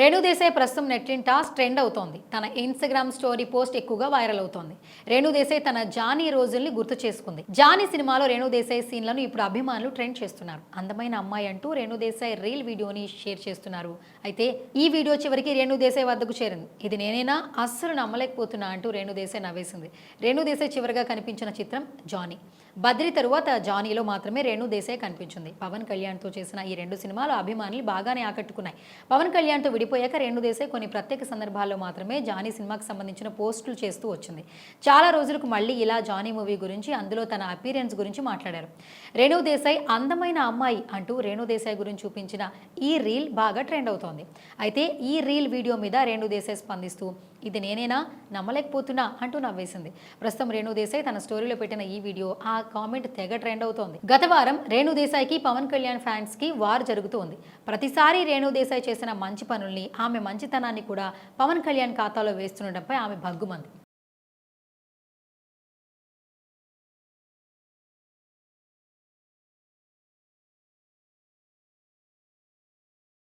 రేణు దేశాయ్ ప్రస్తుతం నెట్టింట ట్రెండ్ అవుతోంది. తన ఇన్స్టాగ్రామ్ స్టోరీ పోస్ట్ ఎక్కువగా వైరల్ అవుతోంది. రేణుదేశాయ్ తన జానీ రోజుల్ని గుర్తు చేసుకుంది. జానీ సినిమాలో రేణుదేశాయ్ సీన్లను ఇప్పుడు అభిమానులు ట్రెండ్ చేస్తున్నారు. అందమైన అమ్మాయి అంటూ రేణుదేశాయ్ రీల్ వీడియోని షేర్ చేస్తున్నారు. అయితే ఈ వీడియో చివరికి రేణుదేశాయ్ వద్దకు చేరింది. ఇది నేనైనా? అస్సలు నమ్మలేకపోతున్నా అంటూ రేణుదేశాయ్ నవ్వేసింది. రేణు దేశాయ్ చివరిగా కనిపించిన చిత్రం జానీ. బద్రి తరువాత జానీలో మాత్రమే రేణు దేశాయ్ కనిపించింది. పవన్ కళ్యాణ్తో చేసిన ఈ రెండు సినిమాలు అభిమానులు బాగానే ఆకట్టుకున్నాయి. పవన్ కళ్యాణ్తో విడిపోయాక రేణు దేశాయ్ కొన్ని ప్రత్యేక సందర్భాల్లో మాత్రమే జానీ సినిమాకి సంబంధించిన పోస్టులు చేస్తూ వచ్చింది. చాలా రోజులకు మళ్ళీ ఇలా జానీ మూవీ గురించి అందులో తన అపీరెన్స్ గురించి మాట్లాడారు. రేణు దేశాయ్ అందమైన అమ్మాయి అంటూ రేణు దేశాయ్ గురించి చూపించిన ఈ రీల్ బాగా ట్రెండ్ అవుతోంది. అయితే ఈ రీల్ వీడియో మీద రేణు దేశాయ్ స్పందిస్తూ ఇది నేనేనా? నమ్మలేకపోతున్నా? అంటూ నవ్వేసింది. ప్రస్తుతం రేణు దేశాయ్ తన స్టోరీలో పెట్టిన ఈ వీడియో ఆ కామెంట్ తెగ ట్రెండ్ అవుతోంది. గత వారం రేణు దేశాయ్కి పవన్ కళ్యాణ్ ఫ్యాన్స్కి వార్ జరుగుతోంది. ప్రతిసారి రేణు దేశాయ్ చేసిన మంచి పనులు పనుల్ని ఆమె మంచితనాన్ని కూడా పవన్ కళ్యాణ్ ఖాతాలో వేస్తుండటంపై ఆమె భగ్గుమంది.